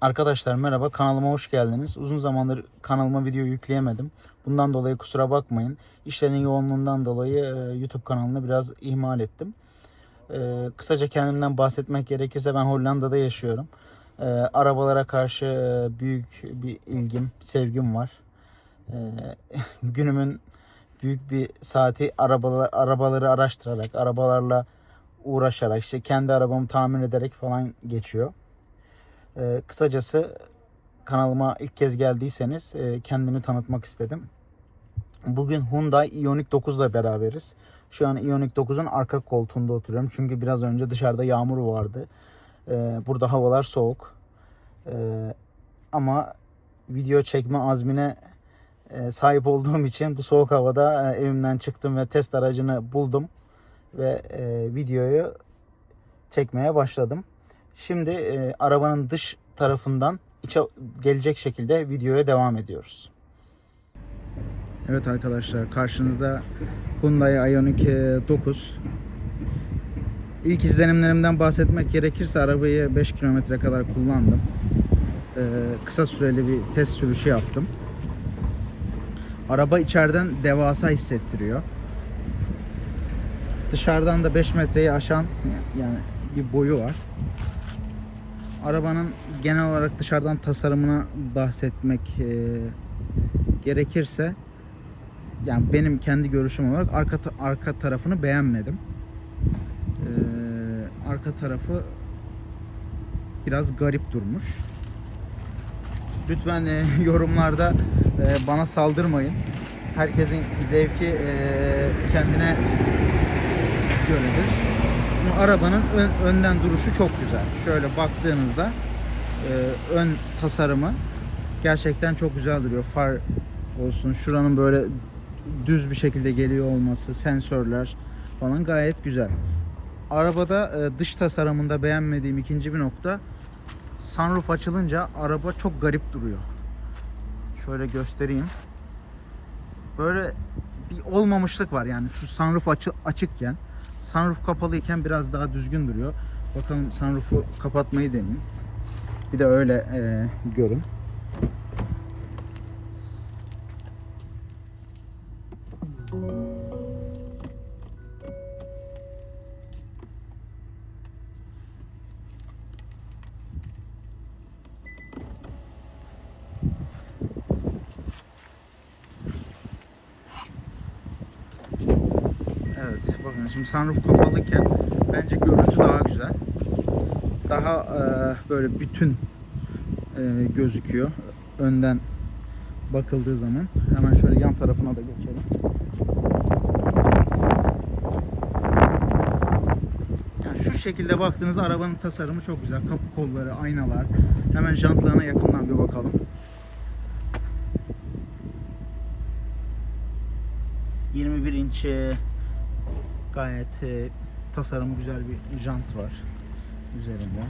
Arkadaşlar merhaba kanalıma hoş geldiniz. Uzun zamandır kanalıma video yükleyemedim. Bundan dolayı kusura bakmayın. İşlerin yoğunluğundan dolayı e, YouTube kanalını biraz ihmal ettim. E, Kısaca kendimden bahsetmek gerekirse ben Hollanda'da yaşıyorum. E, Arabalara karşı büyük bir ilgim, sevgim var. Günümün büyük bir saati arabalar, arabaları araştırarak, arabalarla uğraşarak, işte kendi arabamı tamir ederek falan geçiyor. Ee, kısacası kanalıma ilk kez geldiyseniz e, kendimi tanıtmak istedim. Bugün Hyundai Ioniq 9 ile beraberiz. Şu an Ioniq 9'un arka koltuğunda oturuyorum. Çünkü biraz önce dışarıda yağmur vardı. Ee, burada havalar soğuk. Ee, ama video çekme azmine e, sahip olduğum için bu soğuk havada e, evimden çıktım ve test aracını buldum. Ve e, videoyu çekmeye başladım. Şimdi e, arabanın dış tarafından içe gelecek şekilde videoya devam ediyoruz. Evet arkadaşlar karşınızda Hyundai Ioniq 9. İlk izlenimlerimden bahsetmek gerekirse arabayı 5 kilometre kadar kullandım. Ee, kısa süreli bir test sürüşü yaptım. Araba içeriden devasa hissettiriyor. Dışarıdan da 5 metreyi aşan yani bir boyu var. Arabanın genel olarak dışarıdan tasarımına bahsetmek e, gerekirse yani benim kendi görüşüm olarak arka arka tarafını beğenmedim. E, arka tarafı biraz garip durmuş. Lütfen e, yorumlarda e, bana saldırmayın. Herkesin zevki e, kendine göredir. Arabanın ön- önden duruşu çok güzel. Şöyle baktığınızda e, ön tasarımı gerçekten çok güzel duruyor. Far olsun, şuranın böyle düz bir şekilde geliyor olması, sensörler falan gayet güzel. Arabada e, dış tasarımında beğenmediğim ikinci bir nokta sunroof açılınca araba çok garip duruyor. Şöyle göstereyim. Böyle bir olmamışlık var yani şu sunroof açı, açıkken sunroof kapalıyken biraz daha düzgün duruyor. Bakalım sunroof'u kapatmayı deneyeyim. Bir de öyle e, görün. Evet bakın şimdi sunroof kapalıyken bence görüntü daha güzel. Daha e, böyle bütün e, gözüküyor önden bakıldığı zaman. Hemen şöyle yan tarafına da geçelim. Yani şu şekilde baktığınızda arabanın tasarımı çok güzel. Kapı kolları, aynalar. Hemen jantlarına yakından bir bakalım. ...21 inç gayet e, tasarımı güzel bir jant var üzerinde.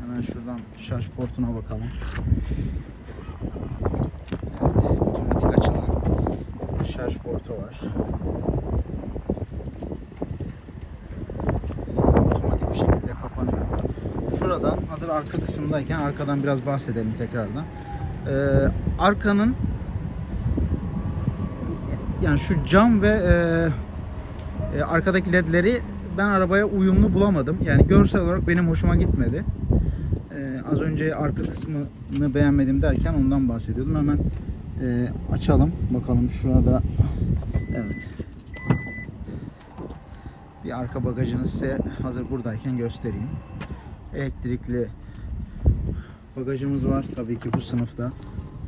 Hemen şuradan şarj portuna bakalım. Evet, otomatik açılan şarj portu var. Otomatik bir şekilde kapanıyor. Şuradan hazır arka kısımdayken arkadan biraz bahsedelim tekrardan. Ee, arkanın yani şu cam ve e, e, arkadaki ledleri ben arabaya uyumlu bulamadım. Yani görsel olarak benim hoşuma gitmedi. E, az önce arka kısmını beğenmedim derken ondan bahsediyordum. Hemen e, açalım. Bakalım şurada evet. Bir arka bagajını size hazır buradayken göstereyim. Elektrikli bagajımız var. Tabii ki bu sınıfta.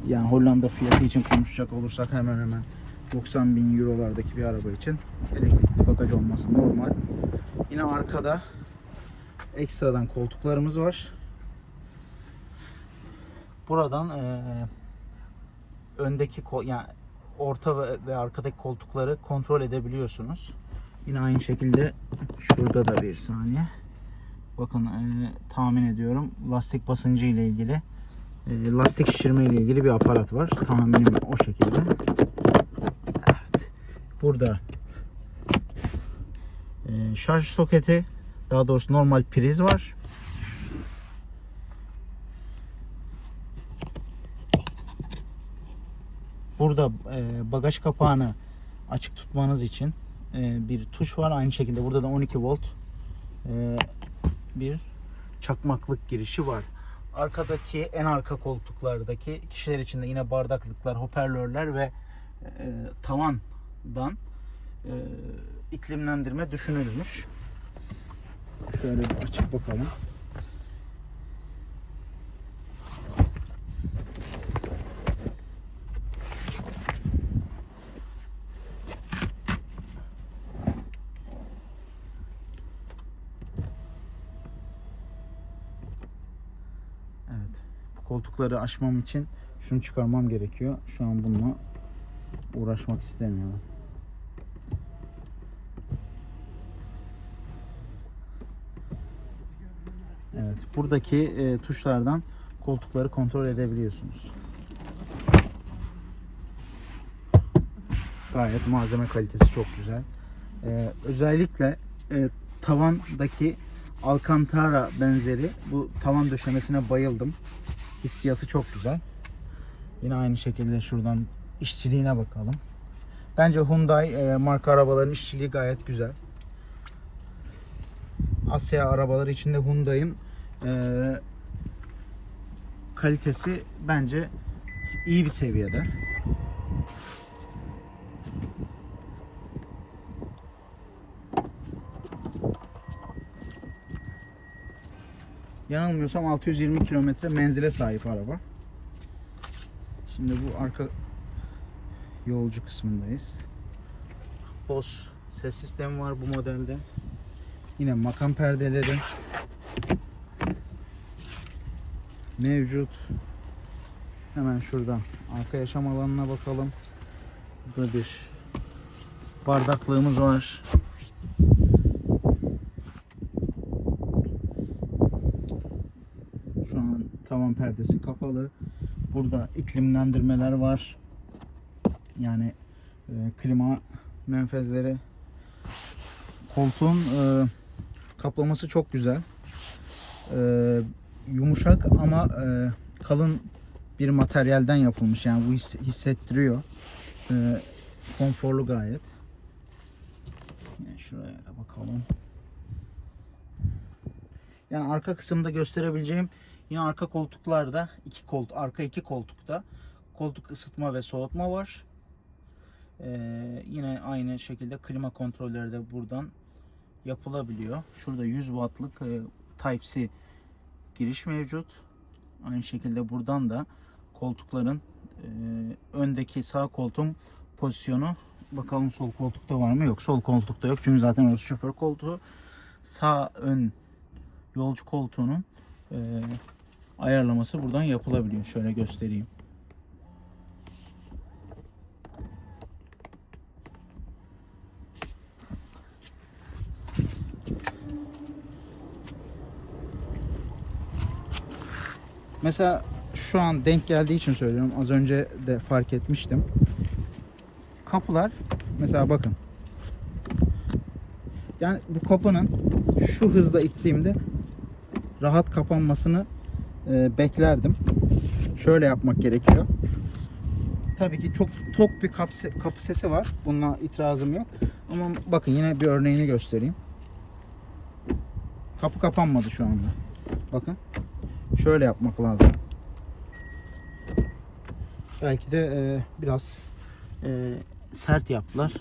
Yani Hollanda fiyatı için konuşacak olursak hemen hemen 90 bin eurolardaki bir araba için elektrikli bagaj olması normal. Yine arkada ekstradan koltuklarımız var. Buradan eee, öndeki yani orta ve, ve arkadaki koltukları kontrol edebiliyorsunuz. Yine aynı şekilde şurada da bir saniye. Bakın eee, tahmin ediyorum lastik basıncı ile ilgili eee, lastik şişirme ile ilgili bir aparat var. Tahminim o şekilde burada ee, şarj soketi daha doğrusu normal priz var. Burada e, bagaj kapağını açık tutmanız için e, bir tuş var. Aynı şekilde burada da 12 volt e, bir çakmaklık girişi var. Arkadaki en arka koltuklardaki kişiler için de yine bardaklıklar, hoparlörler ve e, tavan tavandan e, iklimlendirme düşünülmüş. Şöyle bir açıp bakalım. Evet. Koltukları açmam için şunu çıkarmam gerekiyor. Şu an bununla uğraşmak istemiyorum. Evet. Buradaki e, tuşlardan koltukları kontrol edebiliyorsunuz. Gayet malzeme kalitesi çok güzel. Ee, özellikle e, tavandaki Alcantara benzeri bu tavan döşemesine bayıldım. Hissiyatı çok güzel. Yine aynı şekilde şuradan işçiliğine bakalım. Bence Hyundai e, marka arabaların işçiliği gayet güzel. Asya arabaları içinde Hyundai'nin e, kalitesi bence iyi bir seviyede. Yanılmıyorsam 620 kilometre menzile sahip araba. Şimdi bu arka yolcu kısmındayız. Bose ses sistemi var bu modelde. Yine makam perdeleri mevcut. Hemen şuradan arka yaşam alanına bakalım. Burada bir bardaklığımız var. Şu an tavan perdesi kapalı. Burada iklimlendirmeler var. Yani e, klima menfezleri. Koltuğun e, kaplaması çok güzel. E, yumuşak ama e, kalın bir materyalden yapılmış. Yani bu his- hissettiriyor. E, konforlu gayet. Yani şuraya da bakalım. Yani arka kısımda gösterebileceğim yine arka koltuklarda iki koltuk arka iki koltukta koltuk ısıtma ve soğutma var. Ee, yine aynı şekilde klima kontrolleri de buradan yapılabiliyor. Şurada 100 wattlık e, Type-C giriş mevcut. Aynı şekilde buradan da koltukların e, öndeki sağ koltuğun pozisyonu bakalım sol koltukta var mı? Yok sol koltukta yok. Çünkü zaten orası şoför koltuğu. Sağ ön yolcu koltuğunun e, ayarlaması buradan yapılabiliyor. Şöyle göstereyim. Mesela şu an denk geldiği için söylüyorum. Az önce de fark etmiştim. Kapılar mesela bakın. Yani bu kapının şu hızda ittiğimde rahat kapanmasını e, beklerdim. Şöyle yapmak gerekiyor. Tabii ki çok tok bir kapı, kapı sesi var. Bununla itirazım yok. Ama bakın yine bir örneğini göstereyim. Kapı kapanmadı şu anda. Bakın. Şöyle yapmak lazım. Belki de e, biraz e, sert yaptılar.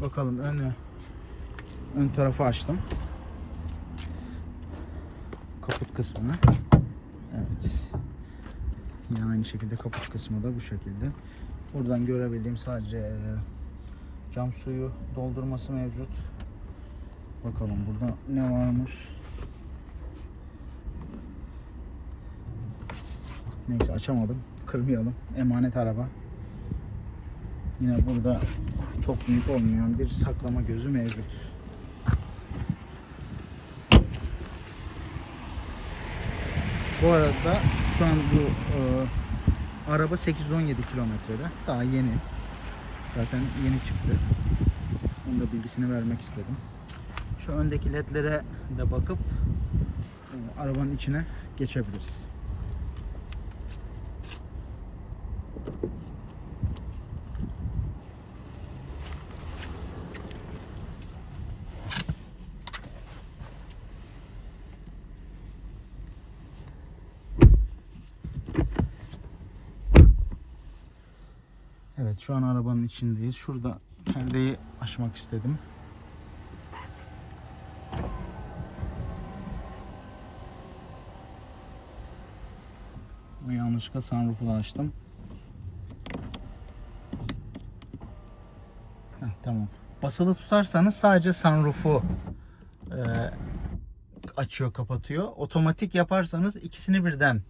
Bakalım ön ön tarafı açtım. Kaput kısmını. Evet. Yine aynı şekilde kaput kısmı da bu şekilde. Buradan görebildiğim sadece e, cam suyu doldurması mevcut. Bakalım burada ne varmış. Neyse açamadım. Kırmayalım. Emanet araba. Yine burada çok büyük olmayan bir saklama gözü mevcut. Bu arada şu an bu e, araba 817 kilometrede. Daha yeni. Zaten yeni çıktı. Onun da bilgisini vermek istedim. Şu öndeki ledlere de bakıp e, arabanın içine geçebiliriz. Evet şu an içindeyiz. Şurada perdeyi açmak istedim. Bu yanlışlıkla sunroof'u da açtım. Heh, tamam. Basılı tutarsanız sadece sunroof'u e, açıyor kapatıyor. Otomatik yaparsanız ikisini birden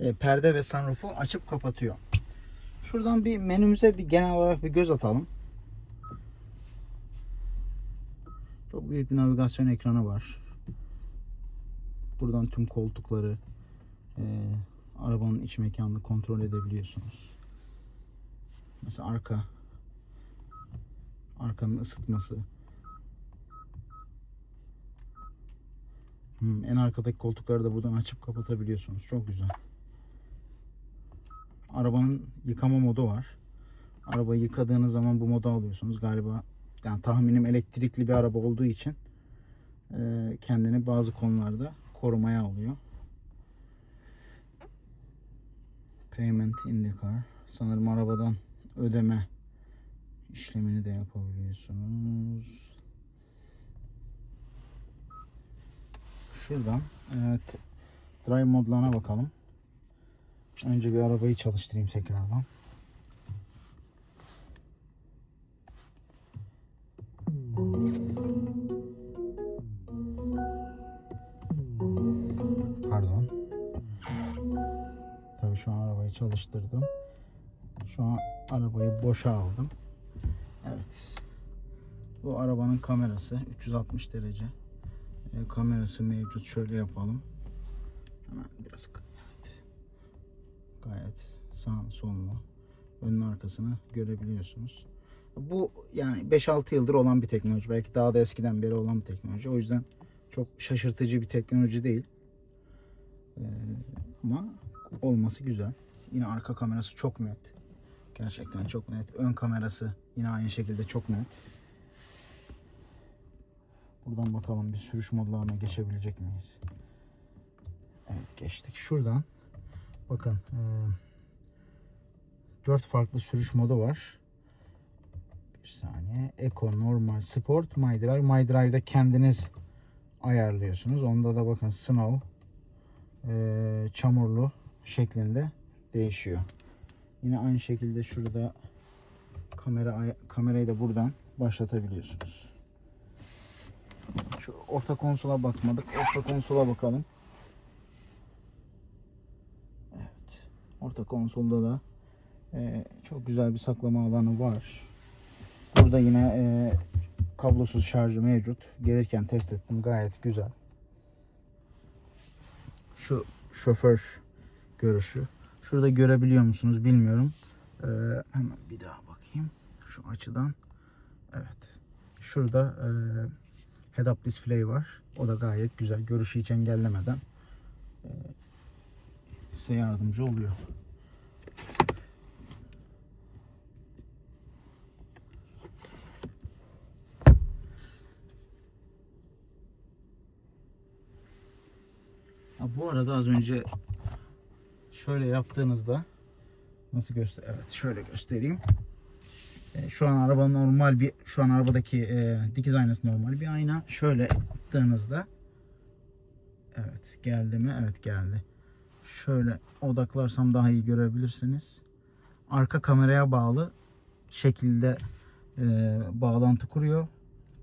e, perde ve sunroof'u açıp kapatıyor. Şuradan bir menümüze bir genel olarak bir göz atalım. Çok büyük bir navigasyon ekranı var. Buradan tüm koltukları, e, arabanın iç mekanını kontrol edebiliyorsunuz. Mesela arka, arkanın ısıtması. Hmm, en arkadaki koltukları da buradan açıp kapatabiliyorsunuz. Çok güzel. Arabanın yıkama modu var. Arabayı yıkadığınız zaman bu moda alıyorsunuz. Galiba yani tahminim elektrikli bir araba olduğu için e, kendini bazı konularda korumaya alıyor. Payment in the car. Sanırım arabadan ödeme işlemini de yapabiliyorsunuz. Şuradan evet drive modlarına bakalım. Önce bir arabayı çalıştırayım tekrardan. Pardon. Tabii şu an arabayı çalıştırdım. Şu an arabayı boşa aldım. Evet. Bu arabanın kamerası 360 derece. E, kamerası mevcut. Şöyle yapalım. Hemen biraz. Gayet sağ solunu önün arkasını görebiliyorsunuz. Bu yani 5-6 yıldır olan bir teknoloji. Belki daha da eskiden beri olan bir teknoloji. O yüzden çok şaşırtıcı bir teknoloji değil. Ee, ama olması güzel. Yine arka kamerası çok net. Gerçekten çok net. Ön kamerası yine aynı şekilde çok net. Buradan bakalım bir sürüş modlarına geçebilecek miyiz? Evet geçtik. Şuradan bakın e, 4 farklı sürüş modu var. Bir saniye. Eco, normal, sport, my drive. My drive'da kendiniz ayarlıyorsunuz. Onda da bakın snow, e, çamurlu şeklinde değişiyor. Yine aynı şekilde şurada kamera ay- kamerayı da buradan başlatabiliyorsunuz. Şu orta konsola bakmadık. Orta konsola bakalım. Orta konsolda da e, çok güzel bir saklama alanı var. Burada yine e, kablosuz şarjı mevcut. Gelirken test ettim. Gayet güzel. Şu şoför görüşü. Şurada görebiliyor musunuz bilmiyorum. Ee, hemen bir daha bakayım. Şu açıdan. Evet. Şurada e, head-up display var. O da gayet güzel. Görüşü hiç engellemeden size yardımcı oluyor. Ha, bu arada az önce şöyle yaptığınızda nasıl göster? Evet şöyle göstereyim. E, şu an araba normal bir şu an arabadaki e, dikiz aynası normal bir ayna. Şöyle yaptığınızda evet geldi mi? Evet geldi. Şöyle odaklarsam daha iyi görebilirsiniz. Arka kameraya bağlı şekilde e, bağlantı kuruyor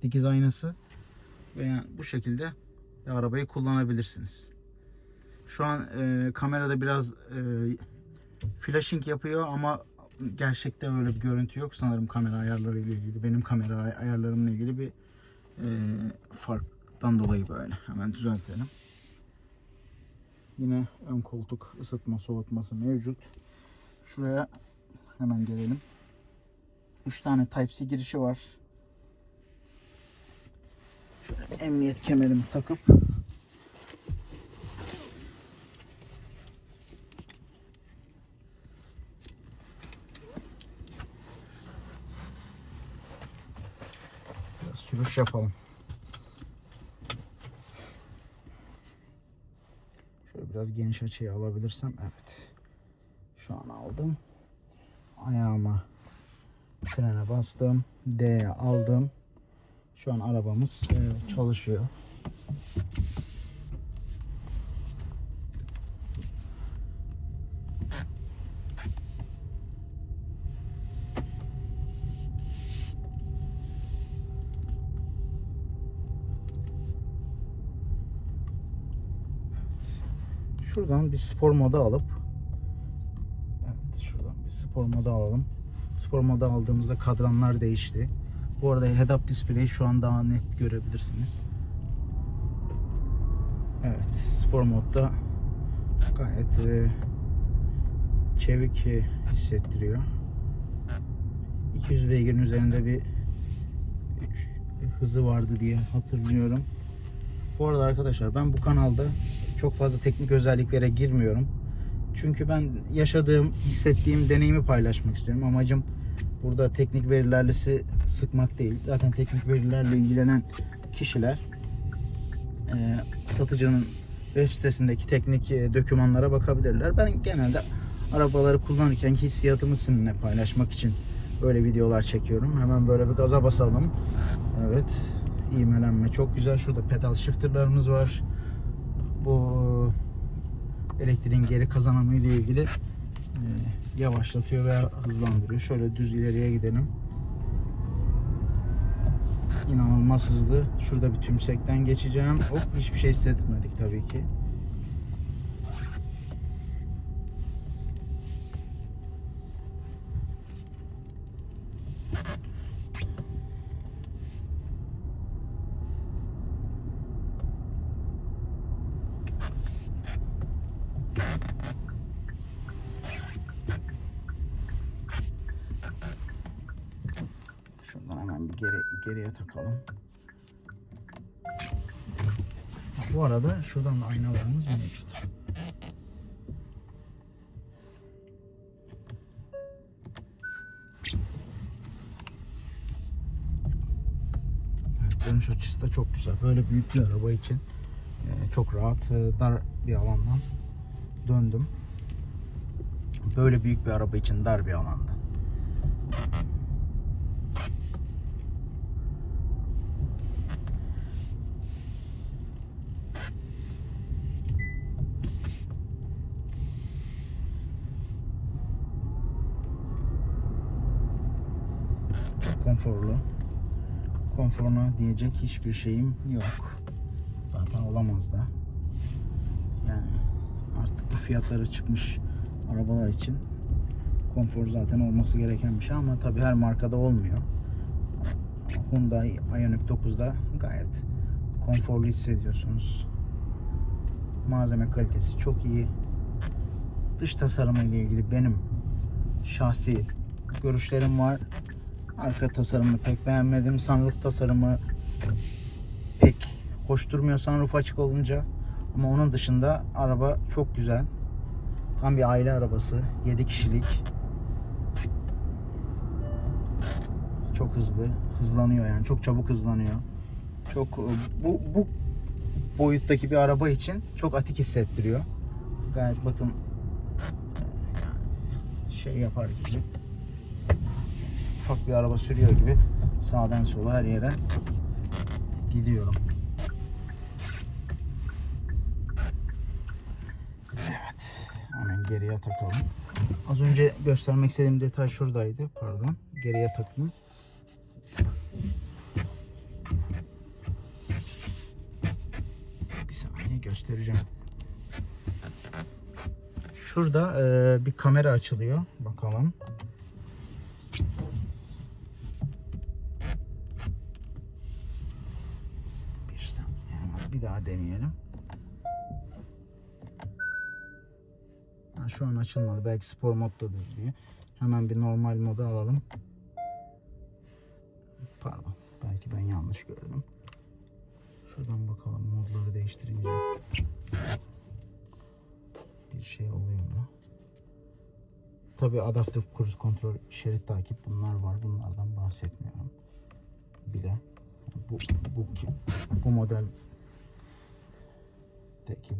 dikiz aynası ve yani bu şekilde de arabayı kullanabilirsiniz. Şu an e, kamerada biraz e, flashing yapıyor ama gerçekte öyle bir görüntü yok. Sanırım kamera ayarları ile ilgili, benim kamera ay- ayarlarımla ilgili bir e, farktan dolayı böyle. Hemen düzeltelim. Yine ön koltuk ısıtma soğutması mevcut. Şuraya hemen gelelim. 3 tane Type-C girişi var. Şöyle emniyet kemerimi takıp sürüş yapalım. Biraz geniş açıyı alabilirsem. Evet. Şu an aldım. Ayağıma frene bastım. D'ye aldım. Şu an arabamız e, çalışıyor. Şuradan bir spor moda alıp Evet şuradan bir spor moda alalım. Spor moda aldığımızda kadranlar değişti. Bu arada head-up display'i şu an daha net görebilirsiniz. Evet spor modda gayet e, çevik hissettiriyor. 200 beygirin üzerinde bir üç- hızı vardı diye hatırlıyorum. Bu arada arkadaşlar ben bu kanalda çok fazla teknik özelliklere girmiyorum. Çünkü ben yaşadığım, hissettiğim deneyimi paylaşmak istiyorum. Amacım burada teknik verilerle sıkmak değil. Zaten teknik verilerle ilgilenen kişiler e, satıcının web sitesindeki teknik e, dokümanlara bakabilirler. Ben genelde arabaları kullanırken hissiyatımı sizinle paylaşmak için böyle videolar çekiyorum. Hemen böyle bir gaza basalım. Evet. ivmelenme çok güzel. Şurada pedal shifter'larımız var. Bu elektriğin geri kazanımı ile ilgili e, yavaşlatıyor veya hızlandırıyor. Şöyle düz ileriye gidelim. İnanılmaz hızlı. Şurada bir tümsekten geçeceğim. Hop hiçbir şey hissetmedik tabii ki. Şuradan hemen bir geri, geriye takalım. Ha, Bu arada şuradan da aynalarımız mevcut. Evet, dönüş açısı da çok güzel. Böyle büyük bir araba için e, çok rahat, e, dar bir alandan döndüm. Böyle büyük bir araba için dar bir alanda. Çok konforlu. Konforuna diyecek hiçbir şeyim yok. Zaten olamaz da. Yani artık bu fiyatları çıkmış arabalar için konfor zaten olması gereken bir şey ama tabii her markada olmuyor. Hyundai Ioniq 9'da gayet konforlu hissediyorsunuz. Malzeme kalitesi çok iyi. Dış tasarımı ile ilgili benim şahsi görüşlerim var. Arka tasarımını pek beğenmedim. Sunroof tasarımı pek hoş durmuyor sunroof açık olunca. Ama onun dışında araba çok güzel. Tam bir aile arabası. 7 kişilik. Çok hızlı. Hızlanıyor yani. Çok çabuk hızlanıyor. Çok bu bu boyuttaki bir araba için çok atik hissettiriyor. Gayet bakın şey yapar gibi ufak bir araba sürüyor gibi sağdan sola her yere gidiyorum. Evet. Hemen geriye takalım. Az önce göstermek istediğim detay şuradaydı. Pardon. Geriye takayım. Bir saniye göstereceğim. Şurada e, bir kamera açılıyor. Bakalım. Bir saniye hemen bir daha deneyelim. Ha, şu an açılmadı. Belki spor moddadır diye. Hemen bir normal moda alalım. Pardon. Belki ben yanlış gördüm. Şuradan bakalım modları değiştirince bir şey oluyor mu? Tabii adaptif cruise kontrol, şerit takip bunlar var. Bunlardan bahsetmiyorum bile. bu bu bu model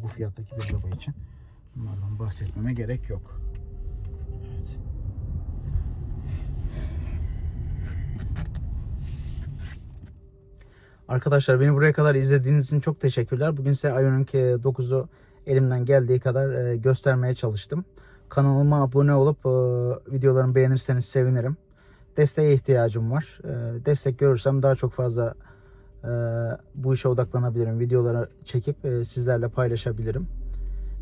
bu fiyattaki bir araba için bunlardan bahsetmeme gerek yok. Arkadaşlar beni buraya kadar izlediğiniz için çok teşekkürler. Bugün size Ioniq 9'u elimden geldiği kadar e, göstermeye çalıştım. Kanalıma abone olup e, videolarımı beğenirseniz sevinirim. Desteğe ihtiyacım var. E, Destek görürsem daha çok fazla e, bu işe odaklanabilirim. Videoları çekip e, sizlerle paylaşabilirim.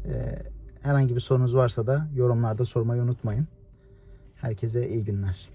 E, Herhangi bir sorunuz varsa da yorumlarda sormayı unutmayın. Herkese iyi günler.